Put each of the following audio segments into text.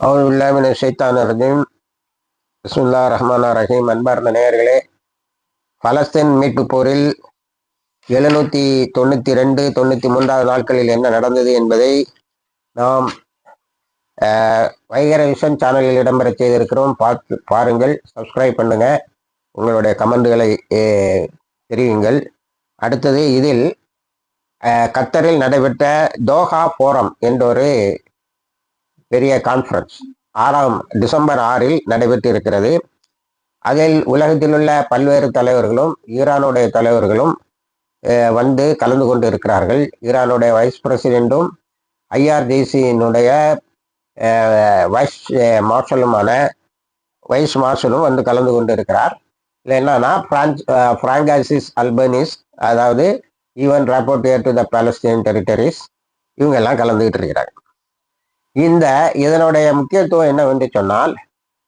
அவுல்லாமின் ஷைத்தான் ரஜீம் பிஸ்முல்லா ரஹ்மான் ரஹீம் அன்பார்ந்த நேயர்களே பலஸ்தீன் மீட்பு போரில் எழுநூற்றி தொண்ணூற்றி ரெண்டு தொண்ணூற்றி மூன்றாவது நாட்களில் என்ன நடந்தது என்பதை நாம் வைகர விஷன் சேனலில் இடம்பெற செய்திருக்கிறோம். பார்த்து பாருங்கள் சப்ஸ்கிரைப் பண்ணுங்க. உங்களுடைய கமெண்ட்களை தெரியுங்கள் அடுத்தது இதில் கத்தரில் நடைபெற்ற தோஹா போரம் என்ற ஒரு பெரிய கான்ஃபரன்ஸ் ஆறாம் டிசம்பர் ஆறில் நடைபெற்று இருக்கிறது அதில் உலகத்தில் உள்ள பல்வேறு தலைவர்களும் ஈரானுடைய தலைவர்களும் வந்து கலந்து கொண்டு இருக்கிறார்கள் ஈரானுடைய வைஸ் பிரசிடென்ட்டும் ஐஆர்டிசியினுடைய வைஸ் மார்ஷலுமான வைஸ் மார்ஷலும் வந்து கலந்து கொண்டு இருக்கிறார் இல்லை என்னன்னா பிரான்ஸ் பிராங்காசிஸ் அல்பனிஸ் அதாவது even rapporteur to the Palestine territories இவங்கெல்லாம் கலந்துக்கிட்டு கலந்துகிட்டு இருக்கிறாங்க. இந்த இதனுடைய முக்கியத்துவம் என்னவென்று சொன்னால்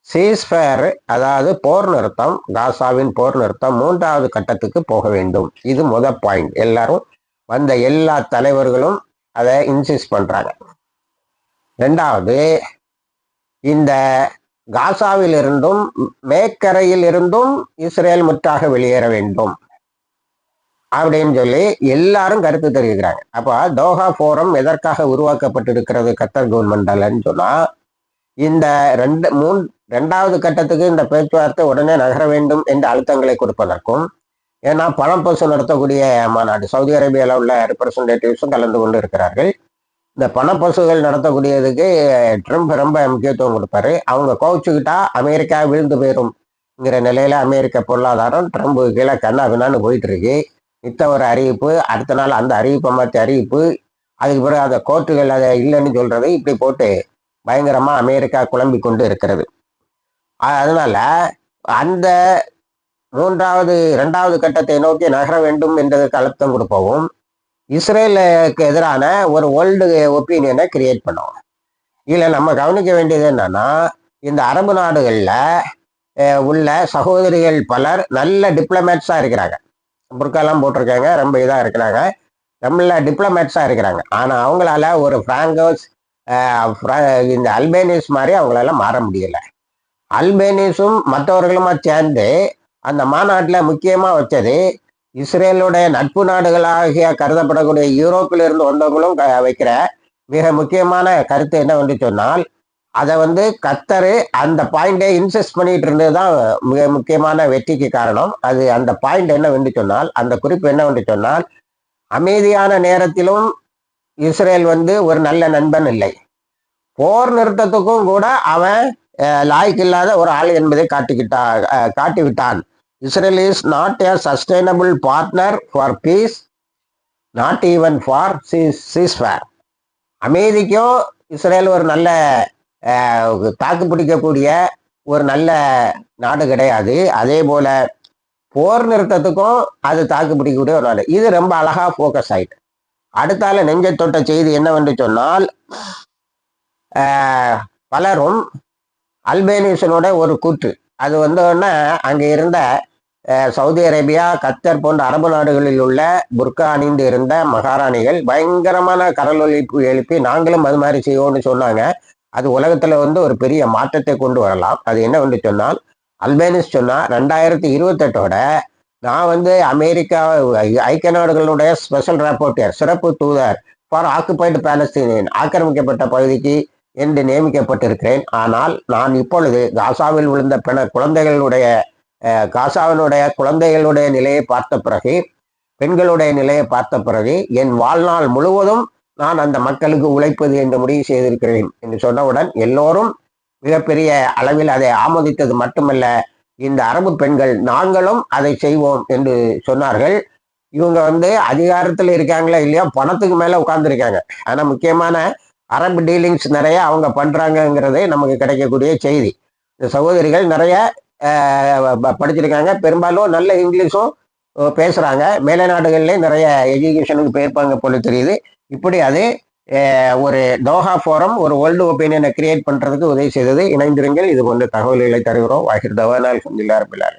சீஸ்ஃபயர் அதாவது போர் நிறுத்தம் காசாவின் போர் நிறுத்தம் மூன்றாவது கட்டத்துக்கு போக வேண்டும். இது முத பாயிண்ட் எல்லாரும் வந்த எல்லா தலைவர்களும் அதை இன்சிஸ்ட் பண்றாங்க. ரெண்டாவது இந்த காசாவில் இருந்தும் மேக்கரையில் இருந்தும் இஸ்ரேல் முற்றாக வெளியேற வேண்டும். அப்படின்னு சொல்லி எல்லாரும் கருத்து தெரிவிக்கிறாங்க. அப்போ தோஹா போரம் எதற்காக உருவாக்கப்பட்டிருக்கிறது கத்தர் கவர்மெண்டாலன்னு சொன்னா இந்த ரெண்டு மூன் ரெண்டாவது கட்டத்துக்கு இந்த பேச்சுவார்த்தை உடனே நகர வேண்டும் என்ற அழுத்தங்களை கொடுப்பதற்கும் ஏன்னா பணம் பசு நடத்தக்கூடிய மாநாடு சவுதி அரேபியாவில் உள்ள ரெப்ரசன்டேட்டிவ்ஸும் கலந்து கொண்டு இருக்கிறார்கள். இந்த பணப்பசுகள் நடத்தக்கூடியதுக்கு ட்ரம்ப் ரொம்ப முக்கியத்துவம் கொடுப்பாரு. அவங்க கோவிச்சுக்கிட்டா அமெரிக்கா விழுந்து போயிரும்ங்கிற நிலையில அமெரிக்க பொருளாதாரம் ட்ரம்ப் கீழே கண்ணா பின்னான்னு போயிட்டு இருக்கு. இத்த ஒரு அறிவிப்பு அடுத்த நாள் அந்த அறிவிப்பை மாற்றி அறிவிப்பு அதுக்கு பிறகு அதை கோர்ட்டுகள் அதை இல்லைன்னு சொல்கிறது இப்படி போட்டு பயங்கரமாக அமெரிக்கா குழம்பி கொண்டு இருக்கிறது. அதனால் அந்த மூன்றாவது இரண்டாவது கட்டத்தை நோக்கி நகர வேண்டும் என்றதற்கு அழுத்தம் கொடுப்பவும் இஸ்ரேலுக்கு எதிரான ஒரு ஓல்டு ஒப்பீனியனை கிரியேட் பண்ணுவோம். இதில் நம்ம கவனிக்க வேண்டியது என்னன்னா இந்த அரபு நாடுகளில் உள்ள சகோதரிகள் பலர் நல்ல டிப்ளமேட்ஸாக இருக்கிறாங்க. புர்காலாம் போட்டிருக்காங்க. ரொம்ப இதாக இருக்கிறாங்க. நம்மள டிப்ளமேட்ஸாக இருக்கிறாங்க. ஆனால் அவங்களால ஒரு ஃப்ராங்கோஸ் இந்த அல்பேனிஸ் மாதிரி அவங்களால மாற முடியல. அல்பேனிஸும் மற்றவர்களுமா சேர்ந்து அந்த மாநாட்டில் முக்கியமாக வச்சது இஸ்ரேலுடைய நட்பு நாடுகளாகிய கருதப்படக்கூடிய யூரோப்பில் இருந்து வந்தவங்களும் வைக்கிற மிக முக்கியமான கருத்து என்னவென்று சொன்னால் அதை வந்து கத்தரு அந்த பாயிண்டை இன்செஸ்ட் பண்ணிட்டு இருந்தது தான் மிக முக்கியமான வெற்றிக்கு காரணம். அது அந்த பாயிண்ட் என்ன வந்து சொன்னால் அந்த குறிப்பு என்ன வந்து சொன்னால் அமைதியான நேரத்திலும் இஸ்ரேல் வந்து ஒரு நல்ல நண்பன் இல்லை. போர் நிறுத்தத்துக்கும் கூட அவன் லாய்க்கு இல்லாத ஒரு ஆள் என்பதை காட்டிக்கிட்டா காட்டிவிட்டான். Israel is not a sustainable partner for peace not even for cease ceasefire அமைதிக்கும் இஸ்ரேல் ஒரு நல்ல தாக்கு பிடிக்கக்கூடிய ஒரு நல்ல நாடு கிடையாது. அதே போல போர் நிறுத்தத்துக்கும் அது தாக்கு பிடிக்கக்கூடிய ஒரு நாடு. இது ரொம்ப அழகா ஃபோக்கஸ் ஆயிட்டு. அடுத்தால நெஞ்ச தொட்ட செய்தி என்னவென்று சொன்னால் பலரும் அல்பேனியஸனோட ஒரு கூற்று. அது வந்தோடனே அங்கே இருந்த சவுதி அரேபியா கத்தர் போன்ற அரபு நாடுகளில் உள்ள புர்கா அணிந்து இருந்த மகாராணிகள் பயங்கரமான கடல் எழுப்பி நாங்களும் அது மாதிரி செய்வோம்னு சொன்னாங்க. அது உலகத்துல வந்து ஒரு பெரிய மாற்றத்தை கொண்டு வரலாம். அது என்னவென்று சொன்னால் அல்பேனிஸ் சொன்னா ரெண்டாயிரத்தி இருபத்தெட்டோட நான் வந்து அமெரிக்கா ஐக்கிய நாடுகளுடைய ஸ்பெஷல் ராப்போர்ட்டியர் சிறப்பு தூதர் ஃபார் ஆக்குபைடு பாலஸ்தீனியன் ஆக்கிரமிக்கப்பட்ட பகுதிக்கு என்று நியமிக்கப்பட்டிருக்கிறேன். ஆனால் நான் இப்பொழுது காசாவில் விழுந்த பிற குழந்தைகளுடைய காசாவினுடைய குழந்தைகளுடைய நிலையை பார்த்த பிறகு பெண்களுடைய நிலையை பார்த்த பிறகு என் வாழ்நாள் முழுவதும் நான் அந்த மக்களுக்கு உழைப்பது என்று முடிவு செய்திருக்கிறேன் என்று சொன்னவுடன் எல்லோரும் மிகப்பெரிய அளவில் அதை ஆமோதித்தது மட்டுமல்ல இந்த அரபு பெண்கள் நாங்களும் அதை செய்வோம் என்று சொன்னார்கள். இவங்க வந்து அதிகாரத்தில் இருக்காங்களா இல்லையா? பணத்துக்கு மேலே உட்கார்ந்துருக்காங்க. ஆனால் முக்கியமான அரபு டீலிங்ஸ் நிறைய அவங்க பண்ணுறாங்கங்கிறதே நமக்கு கிடைக்கக்கூடிய செய்தி. இந்த சகோதரிகள் நிறைய படிச்சிருக்காங்க. பெரும்பாலும் நல்ல இங்கிலீஷும் பேசுகிறாங்க மேலை நாடுகள்லேயும் நிறைய எஜுகேஷனுக்கு போயிருப்பாங்க போல தெரியுது. இப்படி அது ஒரு தோஹா ஃபோரம் ஒரு வேர்ல்டு ஒப்பீனியனை கிரியேட் பண்ணுறதுக்கு உதவி செய்தது. இணைந்திருங்கள். இது போன்ற தகவல்களை தருகிறோம். வாகிர் தவானால் கொஞ்சம் பிள்ளார்